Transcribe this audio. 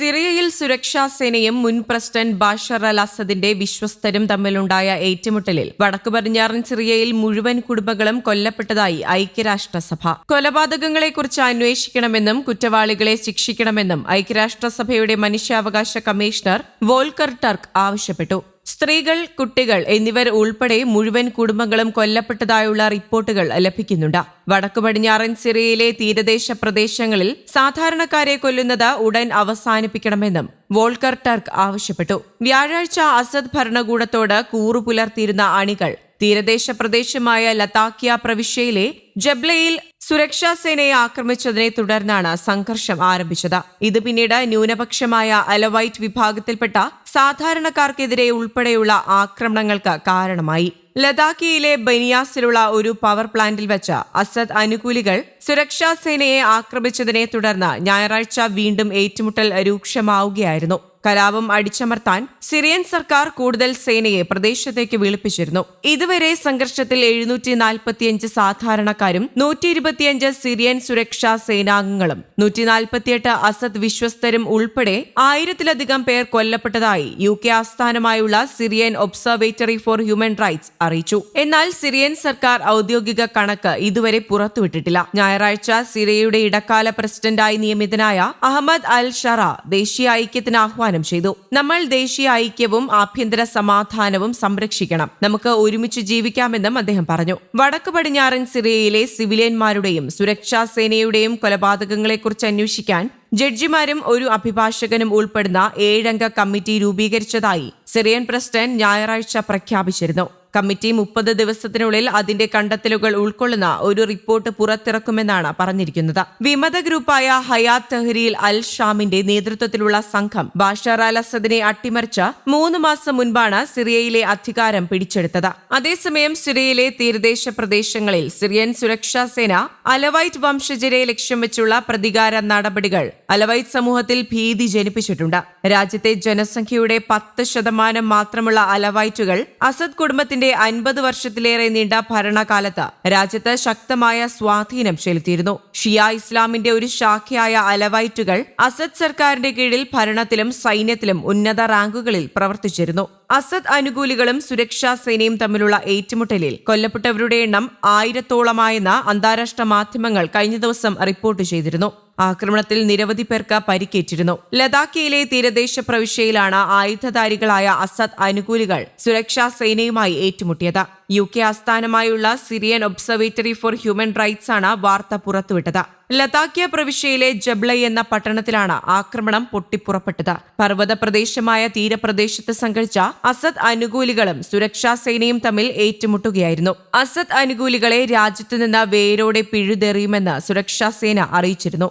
സിറിയയിൽ സുരക്ഷാ സേനയും മുൻ പ്രസിഡന്റ് ബാഷർ അൽ അസദിന്റെ വിശ്വസ്തരും തമ്മിലുണ്ടായ ഏറ്റുമുട്ടലിൽ വടക്കു പടിഞ്ഞാറൻ സിറിയയിൽ മുഴുവൻ കുടുംബങ്ങളും കൊല്ലപ്പെട്ടതായി ഐക്യരാഷ്ട്രസഭ. കൊലപാതകങ്ങളെക്കുറിച്ച് അന്വേഷിക്കണമെന്നും കുറ്റവാളികളെ ശിക്ഷിക്കണമെന്നും ഐക്യരാഷ്ട്രസഭയുടെ മനുഷ്യാവകാശ കമ്മീഷണർ വോൾക്കർ ടർക്ക് ആവശ്യപ്പെട്ടു. സ്ത്രീകൾ കുട്ടികൾ എന്നിവർ ഉൾപ്പെടെ മുഴുവൻ കുടുംബങ്ങളും കൊല്ലപ്പെട്ടതായുള്ള റിപ്പോർട്ടുകൾ ലഭിക്കുന്നുണ്ട്. വടക്കു പടിഞ്ഞാറൻ സിറിയയിലെ തീരദേശ പ്രദേശങ്ങളിൽ സാധാരണക്കാരെ കൊല്ലുന്നത് ഉടൻ അവസാനിപ്പിക്കണമെന്നും വോൾക്കർ ടർക്ക് ആവശ്യപ്പെട്ടു. വ്യാഴാഴ്ച അസദ് ഭരണകൂടത്തോട് കൂറു പുലർത്തിയിരുന്ന അണികൾ തീരദേശ പ്രദേശമായ ലതാക്കിയ പ്രവിശ്യയിലെ ജബ്ലയിൽ സുരക്ഷാ സേനയെ ആക്രമിച്ചതിനെ തുടർന്നാണ് സംഘർഷം ആരംഭിച്ചത്. ഇത് പിന്നീട് ന്യൂനപക്ഷമായ അലവൈറ്റ് വിഭാഗത്തിൽപ്പെട്ട സാധാരണക്കാർക്കെതിരെ ഉൾപ്പെടെയുള്ള ആക്രമണങ്ങൾക്ക് കാരണമായി. ലഡാക്കിയിലെ ബനിയാസിലുള്ള ഒരു പവർ പ്ലാന്റിൽ വെച്ച് അസദ് അനുകൂലികൾ സുരക്ഷാ സേനയെ ആക്രമിച്ചതിനെ തുടർന്ന് ഞായറാഴ്ച വീണ്ടും ഏറ്റുമുട്ടൽ രൂക്ഷമാവുകയായിരുന്നു. കലാപം അടിച്ചമർത്താൻ സിറിയൻ സർക്കാർ കൂടുതൽ സേനയെ പ്രദേശത്തേക്ക് വിളിപ്പിച്ചിരുന്നു. ഇതുവരെ സംഘർഷത്തിൽ എഴുന്നൂറ്റി നാൽപ്പത്തിയഞ്ച് സാധാരണക്കാരും നൂറ്റി ഇരുപത്തിയഞ്ച് സിറിയൻ സുരക്ഷാ സേനാംഗങ്ങളും നൂറ്റി നാൽപ്പത്തിയെട്ട് അസദ് വിശ്വസ്തരും ഉൾപ്പെടെ ആയിരത്തിലധികം പേർ കൊല്ലപ്പെട്ടതായി യു കെ ആസ്ഥാനമായുള്ള Syrian observatory for human rights അറിയിച്ചു. എന്നാൽ സിറിയൻ സർക്കാർ ഔദ്യോഗിക കണക്ക് ഇതുവരെ പുറത്തുവിട്ടിട്ടില്ല. ഞായറാഴ്ച സിറിയയുടെ ഇടക്കാല പ്രസിഡന്റായി നിയമിതനായ അഹമ്മദ് അൽ ഷറ ദേശീയ ഐക്യത്തിന് ആഹ്വാനം ചെയ്തു. നമ്മൾ ദേശീയ ഐക്യവും ആഭ്യന്തര സമാധാനവും സംരക്ഷിക്കണം. നമുക്ക് ഒരുമിച്ച് ജീവിക്കാമെന്നും അദ്ദേഹം പറഞ്ഞു. വടക്ക് പടിഞ്ഞാറൻ സിറിയയിലെ സിവിലിയന്മാരുടെയും സുരക്ഷാ സേനയുടെയും കൊലപാതകങ്ങളെക്കുറിച്ച് അന്വേഷിക്കാൻ ജഡ്ജിമാരും ഒരു അഭിഭാഷകനും ഉൾപ്പെടുന്ന ഏഴംഗ കമ്മിറ്റി രൂപീകരിച്ചതായി സിറിയൻ പ്രസിഡന്റ് ഞായറാഴ്ച പ്രഖ്യാപിച്ചിരുന്നു. കമ്മിറ്റി മുപ്പത് ദിവസത്തിനുള്ളിൽ അതിന്റെ കണ്ടെത്തലുകൾ ഉൾക്കൊള്ളുന്ന ഒരു റിപ്പോർട്ട് പുറത്തിറക്കുമെന്നാണ് പറഞ്ഞിരിക്കുന്നത്. വിമത ഗ്രൂപ്പായ ഹയാത്ത് തെഹ്രീൽ അൽ ഷാമിന്റെ നേതൃത്വത്തിലുള്ള സംഘം ബാഷാർ അൽ അസദിനെ അട്ടിമറിച്ച മൂന്ന് മാസം മുൻപാണ് സിറിയയിലെ അധികാരം പിടിച്ചെടുത്തത്. അതേസമയം സിറിയയിലെ തീരദേശ പ്രദേശങ്ങളിൽ സിറിയൻ സുരക്ഷാ സേന അലവൈറ്റ് വംശജരെ ലക്ഷ്യം വെച്ചുള്ള പ്രതികാര നടപടികൾ അലവൈറ്റ് സമൂഹത്തിൽ ഭീതി ജനിപ്പിച്ചിട്ടുണ്ട്. രാജ്യത്തെ ജനസംഖ്യയുടെ പത്ത് ശതമാനം മാത്രമുള്ള അലവൈറ്റുകൾ അസദ് കുടുംബത്തിന്റെ അൻപത് വർഷത്തിലേറെ നീണ്ട ഭരണകാലത്ത് രാജ്യത്ത് ശക്തമായ സ്വാധീനം ചെലുത്തിയിരുന്നു. ഷിയ ഇസ്ലാമിന്റെ ഒരു ശാഖയായ അലവൈറ്റുകൾ അസദ് സർക്കാരിന്റെ കീഴിൽ ഭരണത്തിലും സൈന്യത്തിലും ഉന്നത റാങ്കുകളിൽ പ്രവർത്തിച്ചിരുന്നു. അസദ് അനുകൂലികളും സുരക്ഷാ സേനയും തമ്മിലുള്ള ഏറ്റുമുട്ടലിൽ കൊല്ലപ്പെട്ടവരുടെ എണ്ണം ആയിരത്തോളമായെന്ന് അന്താരാഷ്ട്ര മാധ്യമങ്ങൾ കഴിഞ്ഞ ദിവസം റിപ്പോർട്ട് ചെയ്തിരുന്നു. ആക്രമണത്തിൽ നിരവധി പേർക്ക് പരിക്കേറ്റിരുന്നു. ലഡാക്കിയിലെ തീരദേശ പ്രവിശ്യയിലാണ് ആയുധധാരികളായ അസദ് അനുകൂലികൾ സുരക്ഷാ സേനയുമായി ഏറ്റുമുട്ടിയത്. യു കെ ആസ്ഥാനമായുള്ള Syrian observatory for human rights ആണ് വാർത്ത പുറത്തുവിട്ടത്. ലതാക്കിയ പ്രവിശ്യയിലെ ജബ്ലൈ എന്ന പട്ടണത്തിലാണ് ആക്രമണം പൊട്ടിപ്പുറപ്പെട്ടത്. പർവത പ്രദേശമായ തീരപ്രദേശത്ത് സംഘടിച്ച അസദ് അനുകൂലികളും സുരക്ഷാ സേനയും തമ്മിൽ ഏറ്റുമുട്ടുകയായിരുന്നു. അസദ് അനുകൂലികളെ രാജ്യത്തു നിന്ന് വേരോടെ പിഴുതെറിയുമെന്ന് സുരക്ഷാ സേന അറിയിച്ചിരുന്നു.